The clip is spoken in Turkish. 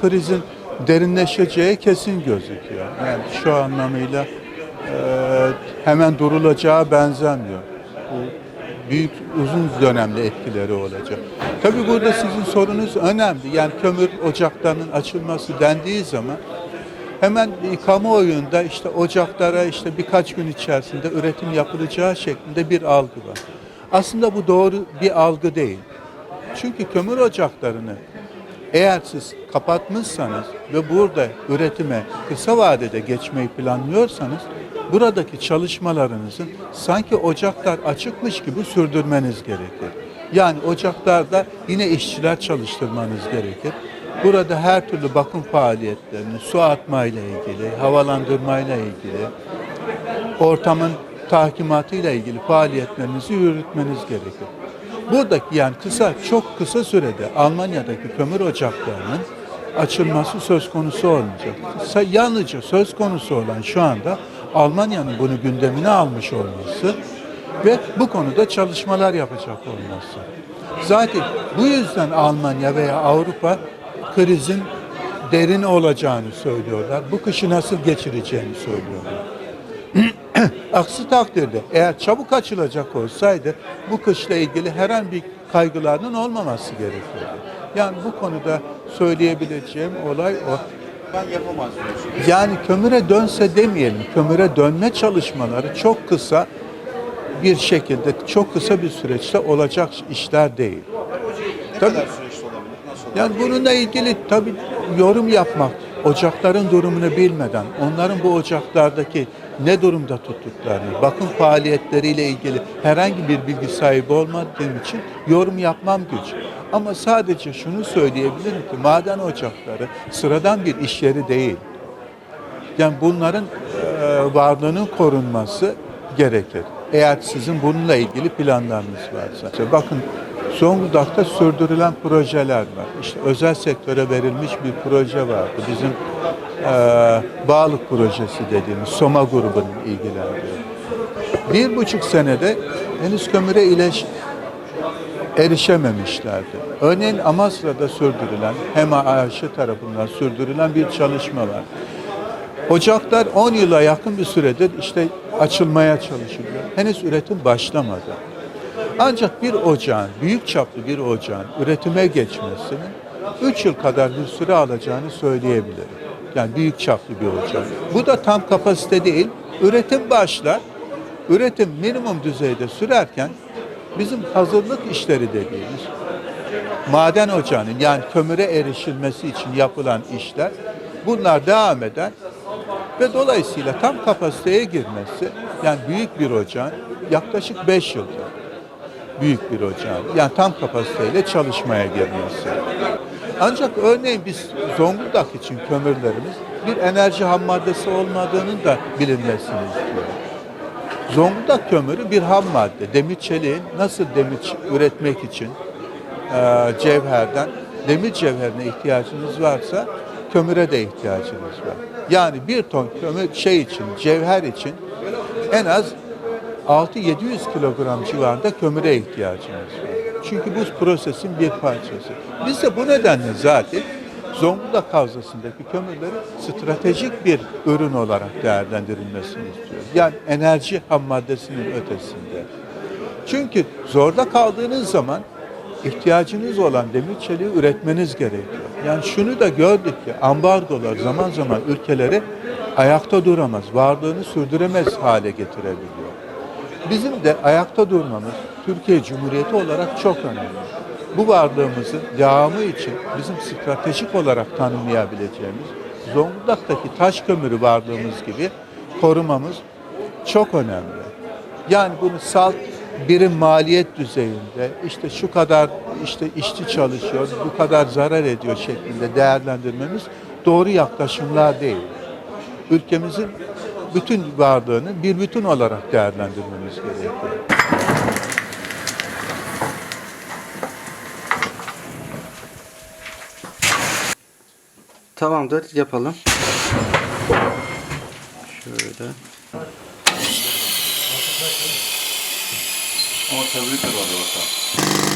krizin derinleşeceği kesin gözüküyor. Yani şu anlamıyla e, hemen durulacağı benzemiyor. Bu büyük uzun dönemli etkileri olacak. Tabii burada sizin sorunuz önemli. Yani kömür ocaklarının açılması dendiği zaman hemen kamuoyunda işte ocaklara işte birkaç gün içerisinde üretim yapılacağı şeklinde bir algı var. Aslında bu doğru bir algı değil. Çünkü kömür ocaklarını eğer siz kapatmışsanız ve burada üretime kısa vadede geçmeyi planlıyorsanız buradaki çalışmalarınızın sanki ocaklar açıkmış gibi sürdürmeniz gerekir. Yani ocaklarda yine işçiler çalıştırmanız gerekir. Burada her türlü bakım faaliyetlerini, su atmayla ilgili, havalandırmayla ilgili, ortamın tahkimatıyla ilgili faaliyetlerinizi yürütmeniz gerekir. Buradaki yani kısa, çok kısa sürede Almanya'daki kömür ocaklarının açılması söz konusu olmayacak. Yalnızca söz konusu olan şu anda Almanya'nın bunu gündemine almış olması ve bu konuda çalışmalar yapacak olması. Zaten bu yüzden Almanya veya Avrupa krizin derin olacağını söylüyorlar. Bu kışı nasıl geçireceğini söylüyorlar. Aksi takdirde eğer çabuk açılacak olsaydı bu kışla ilgili herhangi bir kaygılarının olmaması gerekiyordu. Yani bu konuda söyleyebileceğim olay o. Ben yapamaz diyorsun. Yani kömüre dönse demeyelim, kömüre dönme çalışmaları çok kısa bir şekilde, çok kısa bir süreçte olacak işler değil. Ne Tabii. kadar süreçte olabilir? Nasıl olabilir? Yani bununla ilgili tabii yorum yapmak, ocakların durumunu bilmeden, onların bu ocaklardaki ne durumda tuttuklarını, bakım faaliyetleriyle ilgili herhangi bir bilgi sahibi olmadığım için yorum yapmam güç. Ama sadece şunu söyleyebilirim ki maden ocakları sıradan bir iş yeri değil. Yani bunların e, varlığının korunması gerekir. Eğer sizin bununla ilgili planlarınız varsa. İşte bakın Zonguldak'ta sürdürülen projeler var. İşte özel sektöre verilmiş bir proje vardı. Bizim e, Bağlık projesi dediğimiz Soma grubunun ilgilendiği. Bir buçuk senede henüz kömüre ileş, erişememişlerdi. Örneğin Amasra'da sürdürülen, HEMA AŞ tarafından sürdürülen bir çalışma var. Ocaklar 10 yıla yakın bir süredir işte açılmaya çalışılıyor. Henüz üretim başlamadı. Ancak bir ocağın, büyük çaplı bir ocağın üretime geçmesinin 3 yıl kadar bir süre alacağını söyleyebilirim. Yani büyük çaplı bir ocak. Bu da tam kapasite değil. Üretim başlar. Üretim minimum düzeyde sürerken bizim hazırlık işleri dediğimiz maden ocağının yani kömüre erişilmesi için yapılan işler bunlar devam eder ve dolayısıyla tam kapasiteye girmesi yani büyük bir ocağın yaklaşık 5 yıldır büyük bir ocağın yani tam kapasiteyle çalışmaya girmesi. Ancak örneğin biz Zonguldak için kömürlerimiz bir enerji ham maddesi olmadığının da bilinmesini istiyoruz. Zonguldak kömürü bir ham madde. Demir çeliğin nasıl demir üretmek için e, cevherden demir cevherine ihtiyacınız varsa kömüre de ihtiyacınız var. Yani bir ton kömür şey için, cevher için en az 6-700 kilogram civarında kömüre ihtiyacımız var. Çünkü bu prosesin bir parçası. Biz de bu nedenle zaten Zonguldak Havzası'ndaki kömürleri stratejik bir ürün olarak değerlendirilmesini istiyoruz. Yani enerji ham maddesinin ötesinde. Çünkü zorda kaldığınız zaman ihtiyacınız olan demir çeliği üretmeniz gerekiyor. Yani şunu da gördük ki ambargolar zaman zaman ülkeleri ayakta duramaz, varlığını sürdüremez hale getirebiliyor. Bizim de ayakta durmamız Türkiye Cumhuriyeti olarak çok önemli. Bu varlığımızın devamı için bizim stratejik olarak tanımlayabileceğimiz Zonguldak'taki taş kömürü varlığımız gibi korumamız çok önemli. Yani bunu salt birim maliyet düzeyinde işte şu kadar işte işçi çalışıyor, bu kadar zarar ediyor şeklinde değerlendirmemiz doğru yaklaşımlar değil. Ülkemizin bütün varlığını bir bütün olarak değerlendirmemiz gerekiyor. Tamamdır yapalım. Şöyle. Ama tebrik ederim orta.